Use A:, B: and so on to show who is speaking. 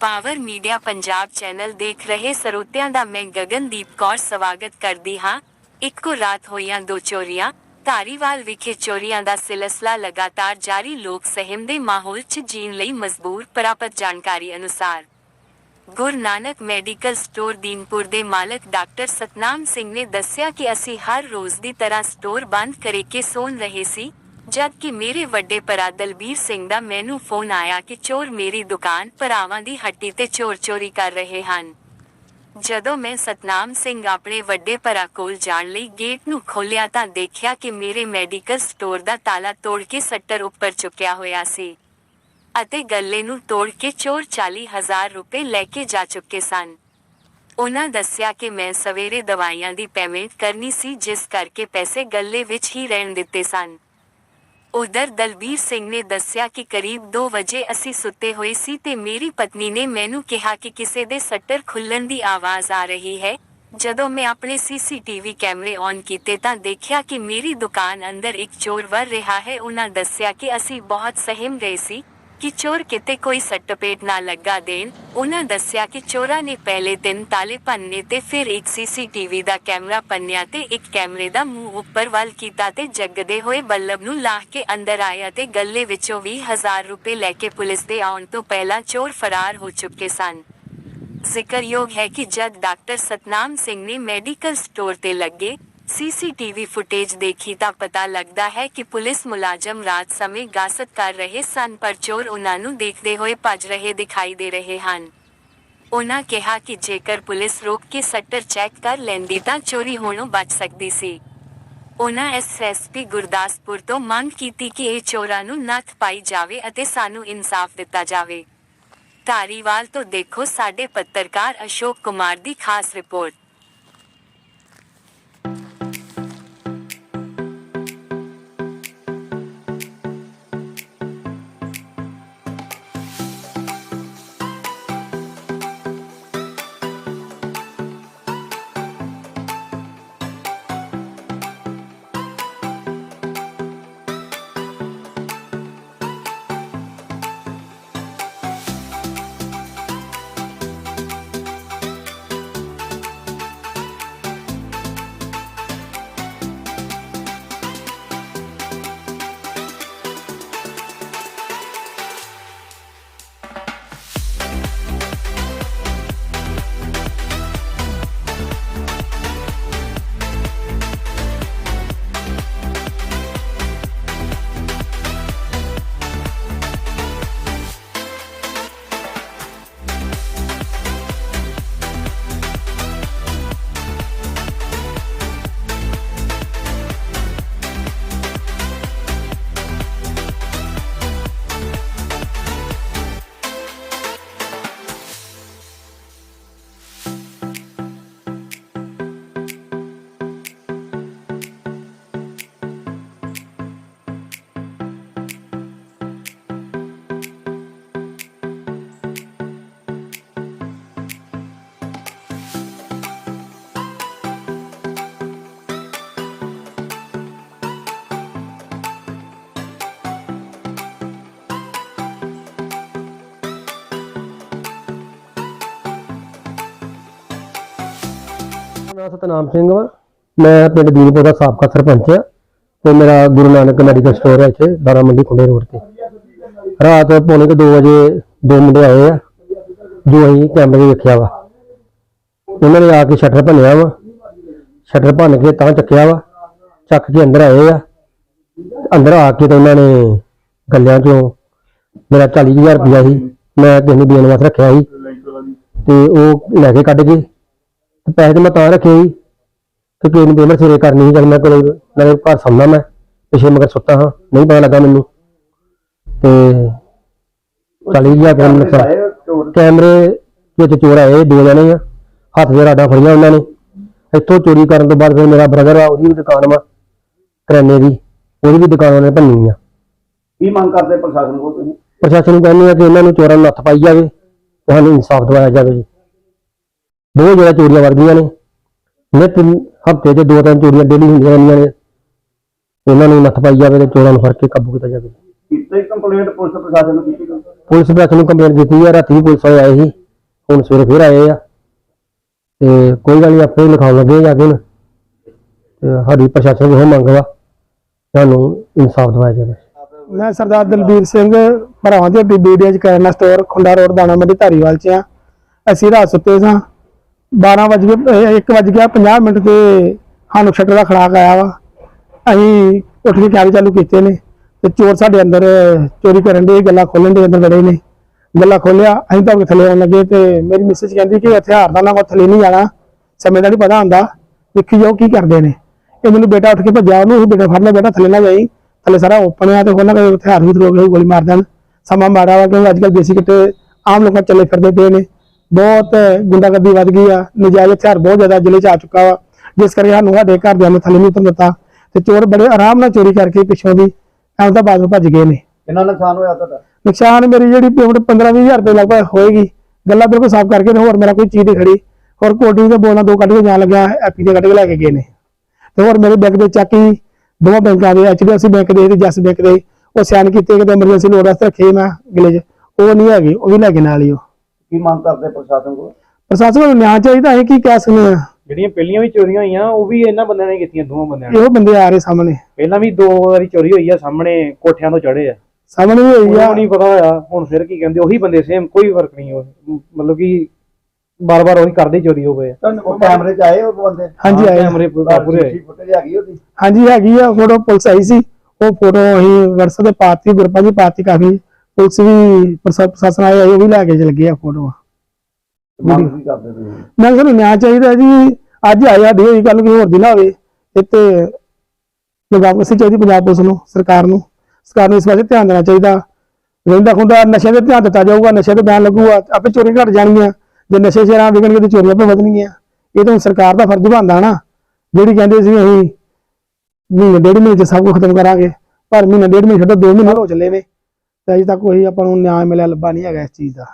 A: Power media Punjab channel ਦੇਖ ਰਹੇ ਸਰੋਤਿਆਂ ਦਾ ਮੈਂ ਗਗਨਦੀਪ ਕੌਰ ਸਵਾਗਤ ਕਰਦੀ ਹਾਂ ਇੱਕੋ ਰਾਤ ਹੋਈਆਂ ਦੋ ਚੋਰੀਆਂ ਧਾਰੀਵਾਲ ਵਿਖੇ ਚੋਰੀਆਂ ਦਾ ਸਿਲਸਿਲਾ ਲਗਾਤਾਰ ਜਾਰੀ ਲੋਕ ਸਹਿਮ ਦੇ ਮਾਹੌਲ 'ਚ ਜੀਣ ਲਈ ਮਜਬੂਰ ਪ੍ਰਾਪਤ ਜਾਣਕਾਰੀ ਅਨੁਸਾਰ ਗੁਰੂ ਨਾਨਕ ਮੈਡੀਕਲ ਸਟੋਰ ਦੀਨਪੁਰ ਦੇ ਮਾਲਕ ਡਾਕਟਰ ਸਤਨਾਮ ਸਿੰਘ ਨੇ ਦੱਸਿਆ ਕਿ ਅਸੀਂ ਹਰ ਰੋਜ਼ ਦੀ ਤਰ੍ਹਾਂ ਸਟੋਰ ਬੰਦ ਕਰਕੇ ਸੌਣ ਰਹੇ ਸੀ ਜਦ ਕਿ ਮੇਰੇ ਵੱਡੇ ਭਰਾ ਦਲਬੀਰ ਸਿੰਘ ਦਾ ਮੈਨੂੰ ਫੋਨ ਆਇਆ ਕਿ ਚੋਰ ਮੇਰੀ ਦੁਕਾਨ ਭਰਾਵਾਂ ਦੀ ਹੱਟੀ ਤੇ ਚੋਰ ਚੋਰੀ ਕਰ ਰਹੇ ਹਨ। ਜਦੋਂ ਮੈਂ ਸਤਨਾਮ ਸਿੰਘ ਆਪਣੇ ਵੱਡੇ ਭਰਾ ਕੋਲ ਜਾਣ ਲਈ ਗੇਟ ਨੂੰ ਖੋਲ੍ਹਿਆ ਤਾਂ ਦੇਖਿਆ ਕਿ ਮੇਰੇ ਮੈਡੀਕਲ ਸਟੋਰ ਦਾ ਤਾਲਾ ਤੋੜ ਕੇ ਸੱਟਰ ਉੱਪਰ ਚੁੱਕਿਆ ਹੋਇਆ ਸੀ ਅਤੇ ਗੱਲੇ ਨੂੰ ਤੋੜ ਕੇ ਚੋਰ 40000 ਰੁਪਏ ਲੈ ਕੇ ਜਾ ਚੁੱਕੇ ਸਨ। ਉਹਨਾਂ ਦੱਸਿਆ ਕਿ ਮੈਂ ਸਵੇਰੇ ਦਵਾਈਆਂ ਦੀ ਪੇਮੈਂਟ ਕਰਨੀ ਸੀ, ਜਿਸ ਕਰਕੇ ਪੈਸੇ ਗੱਲੇ ਵਿੱਚ ਹੀ ਰਹਿਣ ਦਿੱਤੇ ਸਨ। ਉਧਰ ਦਲਬੀਰ ਸਿੰਘ ਨੇ ਦੱਸਿਆ ਕਿ ਕਰੀਬ 2 ਵਜੇ ਅਸੀਂ ਸੁੱਤੇ ਹੋਏ ਸੀ ਤੇ ਮੇਰੀ ਪਤਨੀ ਨੇ ਮੈਨੂੰ ਕਿਹਾ ਕਿ ਕਿਸੇ ਦੇ ਸੱਟਰ ਖੁੱਲਣ ਦੀ ਆਵਾਜ਼ ਆ ਰਹੀ ਹੈ। ਜਦੋਂ ਮੈਂ ਆਪਣੇ ਸੀਸੀਟੀਵੀ ਕੈਮਰੇ ਔਨ ਕੀਤੇ ਤਾਂ ਦੇਖਿਆ ਕਿ ਮੇਰੀ ਦੁਕਾਨ ਅੰਦਰ ਇੱਕ ਚੋਰ ਵਰ ਰਿਹਾ ਹੈ। ਉਹਨਾਂ ਦੱਸਿਆ ਕਿ ਅਸੀਂ ਬਹੁਤ ਸਹਿਮ ਗਏ ਸੀ। ਕਿ ਚੋਰ ਕਿਤੇ ਕੋਈ ਸੱਟਪੇਟ ਨਾ ਲੱਗਾ ਦੇਣ। ਉਹਨਾਂ ਦੱਸਿਆ ਕਿ ਚੋਰਾਂ ਨੇ ਪਹਿਲੇ ਤਿੰਨ ਤਾਲੇ ਭੰਨੇ ਤੇ ਫਿਰ ਇੱਕ ਸੀਸੀਟੀਵੀ ਦਾ ਕੈਮਰਾ ਪੰਨਿਆ ਤੇ ਇੱਕ ਕੈਮਰੇ ਦਾ ਮੂੰਹ ਉੱਪਰ ਵੱਲ ਕੀਤਾ ਤੇ ਜਗਦੇ ਹੋਏ ਬੱਲਬ ਨੂੰ ਲਾਹ ਕੇ ਅੰਦਰ ਆਇਆ ਤੇ ਗੱਲੇ ਵਿੱਚੋਂ 20000 ਰੁਪਏ ਲੈ ਕੇ ਪੁਲਿਸ ਦੇ ਆਉਣ ਤੋਂ ਪਹਿਲਾਂ ਚੋਰ ਫਰਾਰ ਹੋ ਚੁੱਕੇ ਸਨ। ਜ਼ਿਕਰਯੋਗ ਹੈ ਕਿ ਜਦ ਡਾਕਟਰ ਸਤਨਾਮ ਸਿੰਘ ਨੇ ਮੈਡੀਕਲ ਸਟੋਰ ਤੇ ਲੱਗੇ ਸੀਸੀਟੀਵੀ ਫੁਟੇਜ ਦੇਖੀ ਤਾਂ ਪਤਾ ਲੱਗਦਾ ਹੈ ਕਿ ਪੁਲਿਸ ਮੁਲਾਜ਼ਮ ਰਾਤ ਸਮੇਂ ਗਾਸਤ ਕਰ ਰਹੇ ਸਨ, ਪਰ ਚੋਰ ਉਹਨਾਂ ਨੂੰ ਦੇਖਦੇ ਹੋਏ ਭੱਜ ਰਹੇ ਦਿਖਾਈ ਦੇ ਰਹੇ ਹਨ। ਉਹਨਾਂ ਕਿਹਾ ਕਿ ਜੇਕਰ ਪੁਲਿਸ ਰੋਕ ਕੇ ਸੱਟਰ ਚੈੱਕ ਕਰ ਲੈਂਦੀ ਤਾਂ ਚੋਰੀ ਹੋਣੋਂ ਬਚ ਸਕਦੀ ਸੀ। ਉਹਨਾਂ ਐਸਐਸਪੀ ਗੁਰਦਾਸਪੁਰ ਤੋਂ ਮੰਗ ਕੀਤੀ ਕਿ ਇਹ ਚੋਰਾਂ ਨੂੰ ਨੱਥ ਪਾਈ ਜਾਵੇ ਅਤੇ ਸਾਨੂੰ ਇਨਸਾਫ ਦਿੱਤਾ ਜਾਵੇ। ਧਾਰੀਵਾਲ ਤੋਂ ਦੇਖੋ, ਸਾਡੇ ਪੱਤਰਕਾਰ ਅਸ਼ੋਕ ਕੁਮਾਰ ਦੀ ਖਾਸ ਰਿਪੋਰਟ।
B: ਨਾਮ ਸਤਨਾਮ ਸਿੰਘ ਵਾ। ਮੈਂ ਪਿੰਡ ਦੀਨਪੁਰ ਦਾ ਸਾਬਕਾ ਸਰਪੰਚ ਆ ਤੇ ਮੇਰਾ ਗੁਰੂ ਨਾਨਕ ਮੈਡੀਕਲ ਸਟੋਰ ਹੈ ਇੱਥੇ ਦਾਣਾ ਮੰਡੀ ਖੁੰਡੇ ਰੋਡ ਤੇ। ਰਾਤ ਪੌਣੇ ਕੁ 2 ਵਜੇ ਦੋ ਮੁੰਡੇ ਆਏ ਆ, ਜੋ ਅਸੀਂ ਕੈਮਰੇ ਵੇਖਿਆ ਵਾ। ਉਹਨਾਂ ਨੇ ਆ ਕੇ ਸ਼ਟਰ ਭੰਨਿਆ ਵਾ। ਸ਼ਟਰ ਭੰਨ ਕੇ ਤਾਂ ਚੱਕਿਆ ਵਾ। ਚੱਕ ਕੇ ਅੰਦਰ ਆਏ ਆ। ਅੰਦਰ ਆ ਕੇ ਤਾਂ ਉਹਨਾਂ ਨੇ ਗੱਲਿਆਂ ਚੋਂ ਮੇਰਾ 40000 ਰੁਪਇਆ ਸੀ, ਮੈਂ ਕਿਸੇ ਨੂੰ ਦੇਣ ਵਾਸਤੇ ਰੱਖਿਆ ਸੀ। ਤੇ ਉਹ ਲੈ ਕੇ ਕੱਢ ਗਏ। ਤੇ ਪੈਸੇ ਤੇ ਮੈਂ ਤਾਂ ਰੱਖੇ ਸੀ। ਕਿ ਕਿਸੇ ਨੂੰ ਪੇਮੈਂਟ ਸਿਰੇ ਕਰਨੀ ਸੀ ਜਦ ਮੈਂ ਕੋਲੇ ਨਾਲੇ ਘਰ ਸੌਂਦਾ ਮੈਂ ਪਿਛੇ ਮਗਰ ਸੁੱਤਾ ਹਾਂ ਨਹੀਂ ਪਤਾ ਲੱਗਾ ਮੈਨੂੰ। ਤੇ 40000 ਰੁਪਏ ਨੁਕਸਾਨ ਕੈਮਰੇ ਵਿੱਚ ਚੋਰ ਆਏ ਦੋ ਜਣੇ ਆ ਹੱਥ ਦੇ ਰਾਡਾਂ ਫੜੀਆਂ ਉਹਨਾਂ ਨੇ। ਇੱਥੋਂ ਚੋਰੀ ਕਰਨ ਤੋਂ ਬਾਅਦ ਫਿਰ ਮੇਰਾ ਬ੍ਰਦਰ ਆ ਉਹਦੀ ਵੀ ਦੁਕਾਨ ਵਾ ਕਰਿਆਨੇ ਦੀ ਉਹਦੀ ਵੀ ਦੁਕਾਨ ਉਹਨੇ ਭੰਨੀ ਆ।
C: ਕੀ ਮੰਗ ਕਰਦੇ ਪ੍ਰਸ਼ਾਸਨ ਕੋਲ ਤੁਸੀਂ?
B: ਪ੍ਰਸ਼ਾਸਨ ਨੂੰ ਕਹਿੰਦੇ ਆ ਕਿ ਇਹਨਾਂ ਨੂੰ ਚੋਰਾਂ ਨੂੰ ਨੱਥ ਪਾਈ ਜਾਵੇ ਤੁਹਾਨੂੰ ਇਨਸਾਫ ਦਿਵਾਇਆ ਜਾਵੇ ਜੀ। ਬਹੁਤ ਜ਼ਿਆਦਾ ਚੋਰੀਆਂ ਵਰਦੀਆਂ ਨੇ। ਨਿਤ ਹਫ਼ਤੇ 'ਚ ਦੋ ਤਿੰਨ ਚੋਰੀਆਂ ਡੇਲੀ ਹੁੰਦੀਆਂ ਰਹਿੰਦੀਆਂ ਨੇ। ਇਹਨਾਂ ਨੂੰ ਨੱਥ ਪਾਈ ਜਾਵੇ ਤੇ ਚੋਰਾਂ ਨੂੰ ਫੜ ਕੇ ਕਾਬੂ ਕੀਤਾ ਜਾਵੇ।
C: ਕੀਤੀ ਕੰਪਲੇਂਟ ਪੁਲਿਸ ਪ੍ਰਸ਼ਾਸਨ ਨੂੰ ਕੀਤੀ ਗਈ?
B: ਪੁਲਿਸ ਪ੍ਰਸ਼ਾਸਨ ਨੂੰ ਕੰਪਲੇਂਟ ਦਿੱਤੀ ਆ। ਰਾਤੀ ਪੁਲਿਸ ਵਾਲੇ ਆਏ ਸੀ। ਹੁਣ ਸਵੇਰੇ ਫਿਰ ਆਏ ਆ। ਤੇ ਕੋਈ ਗੱਲ ਨਹੀਂ ਆਪੇ ਲਿਖਾਉਣ ਲੱਗੇ ਜਾ ਕੇ ਤੇ ਸਾਡੀ ਪ੍ਰਸ਼ਾਸਨ ਨੂੰ ਇਹ ਮੰਗ ਵਾ ਸਾਨੂੰ ਇਨਸਾਫ ਦਿਵਾਇਆ ਜਾਵੇ।
D: ਮੈਂ ਸਰਦਾਰ ਦਲਬੀਰ ਸਿੰਘ ਭਰਾਵਾਂ ਦੀ ਬੀਡੀਐਚ ਚ ਕਰਿਆਨਾ ਸਟੋਰ ਖੁੰਡਾ ਰੋਡ ਦਾਣਾ ਮੰਡੀ ਧਾਰੀਵਾਲ ਚ ਆ। ਅਸੀਂ ਰਾਤ ਸੁੱਤੇ ਸਾਂ। 12 ਵਜ ਗਏ 1 ਵਜ ਗਿਆ 50 ਮਿੰਟ ਤੇ ਸਾਨੂੰ ਸ਼ਟਰ ਦਾ ਖੜਾਕ ਆਇਆ ਵਾ। ਅਸੀਂ ਉੱਠ ਕੇ ਚਾਬੀ ਚਾਲੂ ਕੀਤੇ ਨੇ ਤੇ ਚੋਰ ਸਾਡੇ ਅੰਦਰ ਚੋਰੀ ਕਰਨ ਦੇ ਗੱਲਾਂ ਖੋਲਣ ਦੇ ਅੰਦਰ ਵੜੇ ਨੇ। ਗੱਲਾਂ ਖੋਲਿਆ ਅਸੀਂ ਤਾਂ ਥੱਲੇ ਆਉਣ ਲੱਗੇ ਤੇ ਮੇਰੀ ਮਿਸਿਸ ਕਹਿੰਦੀ ਕਿ ਹਥਿਆਰ ਦਾ ਨਾ ਕੋ ਥੱਲੇ ਨਹੀਂ ਜਾਣਾ। ਸਮੇਂ ਦਾ ਨਹੀਂ ਪਤਾ ਹੁੰਦਾ। ਦੇਖੀ ਜਾਓ ਕੀ ਕਰਦੇ ਨੇ। ਇਹ ਮੈਨੂੰ ਬੇਟਾ ਉੱਠ ਕੇ ਭੱਜਿਆ, ਉਹਨੂੰ ਉਹ ਬੇਟਾ ਫੜ ਲਿਆ, ਬੇਟਾ ਥੱਲੇ ਨਾ ਜਾਈ। ਥੱਲੇ ਸਾਰਾ ਓਪਨ ਆ ਤੇ ਉਹਨਾਂ ਦੇ ਹਥਿਆਰ ਵੀ ਥਰੋ ਕੇ ਗੋਲੀ ਮਾਰ ਦੇਣ ਸਮਾਂ ਮਾੜਾ ਵਾ ਕਿਉਂਕਿ ਅੱਜ ਕੱਲ੍ਹ ਦੇਸੀ ਕਿੱਟੇ ਆਮ ਲੋਕਾਂ ਚੱਲੇ ਫਿਰਦੇ ਪਏ ਨੇ। ਬਹੁਤ ਗੁੰਡਾਗਰਦੀ ਵੱਧ ਗਈ ਆ ਨਜਾਇਜ਼ ਹਥਿਆਰ ਬਹੁਤ ਜ਼ਿਆਦਾ ਜ਼ਿਲ੍ਹੇ 'ਚ ਆ ਚੁੱਕਾ ਵਾ। ਜਿਸ ਕਰਕੇ ਸਾਨੂੰ ਸਾਡੇ ਘਰਦਿਆਂ ਨੇ ਥੱਲੇ ਨਹੀਂ ਉਤਰਨ ਦਿੱਤਾ ਤੇ ਚੋਰ ਬੜੇ ਆਰਾਮ ਨਾਲ ਚੋਰੀ ਕਰਕੇ ਪਿੱਛੋਂ ਦੀ ਅਹਿਮਦਾਬਾਦ ਨੂੰ ਭੱਜ ਗਏ ਨੇ।
C: ਕਿੰਨਾ ਨੁਕਸਾਨ ਹੋਇਆ ਤੁਹਾਡਾ?
D: ਨੁਕਸਾਨ ਮੇਰੀ ਜਿਹੜੀ ਪੇਮੈਂਟ 15 20000 ਰੁਪਏ ਲਗਭਗ ਹੋਏਗੀ ਗੱਲਾਂ ਬਿਲਕੁਲ ਸਾਫ਼ ਕਰਕੇ ਤੇ ਹੋਰ ਮੇਰਾ ਕੋਈ ਚੀਜ਼ ਨਹੀਂ ਖੜੀ। ਹੋਰ ਕੋਟੀ ਦੇ ਬੋਲਾਂ ਦੋ ਕੱਢ ਕੇ ਜਾਣ ਲੱਗਾ ਐਪੀ ਦੇ ਕੱਢ ਕੇ ਲੈ ਕੇ ਗਏ ਨੇ। ਤੇ ਹੋਰ ਮੇਰੇ ਬੈਂਕ ਦੇ ਚੈੱਕ ਦੋਵਾਂ ਬੈਂਕਾਂ ਦੇ ਐਚਡੀਐਫਸੀ ਬੈਂਕ ਦੇ ਤੇ ਜੈਸ ਬੈਂਕ ਦੇ ਉਹ ਸਾਈਨ ਕੀਤੇ ਕਿਤੇ ਐਮਰਜੈਂਸੀ ਲੋੜ ਵਾਸਤੇ ਰੱਖੇ ਮੈਂ ਗਿਲੇ 'ਚ। ਉਹ ਨਹੀਂ ਹੈਗੇ ਉਹ ਵੀ ਲੈ ਕੇ ਨਾਲ ਹੀ ਉਹ।
C: ਕੀ ਮੰਗ ਕਰਦੇ ਪ੍ਰਸ਼ਾਸਨ ਕੋਲ?
D: ਪ੍ਰਸ਼ਾਸਨ ਨੂੰ ਨਿਆਂ ਚਾਹੀਦਾ ਹੈ ਕੀ ਕਹਿ ਸਕਦੇ ਆ
E: ਜਿਹੜੀਆਂ ਪਹਿਲੀਆਂ ਵੀ ਚੋਰੀਆਂ ਹੋਈਆਂ ਉਹ ਵੀ ਇਹਨਾਂ ਬੰਦਿਆਂ ਨੇ ਕੀਤੀਆਂ ਦੋਵਾਂ ਬੰਦਿਆਂ ਨੇ।
D: ਇਹੋ ਬੰਦੇ ਆ ਰਹੇ ਸਾਹਮਣੇ।
E: ਪਹਿਲਾਂ ਵੀ ਦੋ ਵਾਰੀ ਚੋਰੀ ਹੋਈ ਆ ਸਾਹਮਣੇ ਕੋਠਿਆਂ ਤੋਂ ਚੜੇ ਆ।
D: ਸਾਹਮਣੇ ਵੀ ਹੋਈ ਆ।
E: ਉਹ ਨਹੀਂ ਪਤਾ ਹੋਇਆ ਹੁਣ ਫਿਰ ਕੀ ਕਹਿੰਦੇ ਉਹੀ ਬੰਦੇ ਸੇਮ ਕੋਈ ਫ਼ਰਕ ਨਹੀਂ ਉਹ ਮਤਲਬ ਕਿ ਬਾਰ-ਬਾਰ ਉਹੀ ਕਰਦੇ ਚੋਰੀ ਹੋ ਗਏ।
C: ਕੈਮਰੇ 'ਚ ਆਏ ਉਹ ਬੰਦੇ?
D: ਹਾਂਜੀ ਆਏ।
E: ਕੈਮਰੇ ਪੂਰੇ ਪੂਰੇ
C: ਫੁਟੇਜ ਹੈਗੀ ਉਹਦੀ?
D: ਹਾਂਜੀ ਹੈਗੀ ਆ ਫੋਟੋ ਪੁਲਿਸ ਆਈ ਸੀ ਉਹ ਫੋਟੋ ਅਸੀਂ WhatsApp ਤੇ ਪਾਤੀ ਗਰੁੱਪਾਂ 'ਚ ਪਾਤੀ ਕਾਫੀ। ਪੁਲਿਸ ਵੀ ਪ੍ਰਸ਼ਾ- ਪ੍ਰਸ਼ਾਸਨ ਆਏ ਉਹ ਵੀ ਲੈ ਕੇ ਚਲ ਗਏ ਆ ਫੋਟੋਆਂ
C: ਮੰਗ ਕੀ ਕਰਦੇ ਤੁਸੀਂ?
D: ਮੈਂ ਕਿਹਾ ਸਾਨੂੰ ਨਿਆਂ ਚਾਹੀਦਾ ਜੀ ਅੱਜ ਆਇਆ ਦੇ ਹੋਈ ਗੱਲ ਕੋਈ ਹੋਰ ਦੀ ਨਾ ਹੋਵੇ ਇੱਥੇ ਪੰਜਾਬ ਅਸੀਂ ਚਾਹੀਦੀ ਪੰਜਾਬ ਪੁਲਿਸ ਨੂੰ ਸਰਕਾਰ ਨੂੰ। ਸਰਕਾਰ ਨੂੰ ਇਸ ਵਾਸਤੇ ਧਿਆਨ ਦੇਣਾ ਚਾਹੀਦਾ। ਰਹਿੰਦਾ ਖੁੰਦਾ ਨਸ਼ੇ ਤੇ ਧਿਆਨ ਦਿੱਤਾ ਜਾਊਗਾ ਨਸ਼ੇ ਤੇ ਬਿਆਨ ਲੱਗੂਗਾ ਆਪੇ ਚੋਰੀ ਘਟ ਜਾਣਗੀਆਂ। ਜੇ ਨਸ਼ੇ ਸ਼ਹਿਰਾਂ ਵਿਕਣਗੇ ਤੇ ਚੋਰੀਆਂ ਆਪੇ ਵਧਣਗੀਆਂ। ਇਹ ਤਾਂ ਹੁਣ ਸਰਕਾਰ ਦਾ ਫਰਜ਼ ਬਣਦਾ ਨਾ। ਜਿਹੜੀ ਕਹਿੰਦੇ ਸੀ ਅਸੀਂ ਮਹੀਨੇ ਡੇਢ ਮਹੀਨੇ ਚ ਸਭ ਕੁਝ ਖਤਮ ਕਰਾਂਗੇ ਪਰ ਮਹੀਨੇ ਡੇਢ ਮਹੀਨੇ ਛੱਡੋ 2 ਮਹੀਨੇ ਹੋ ਚੱਲੇ ਨੇ ਤੇ ਅਜੇ ਤੱਕ ਕੋਈ ਆਪਾਂ ਨੂੰ ਨਿਆਂ ਮਿਲਿਆ ਲੱਭਾ ਨਹੀਂ ਹੈਗਾ ਇਸ ਚੀਜ਼ ਦਾ।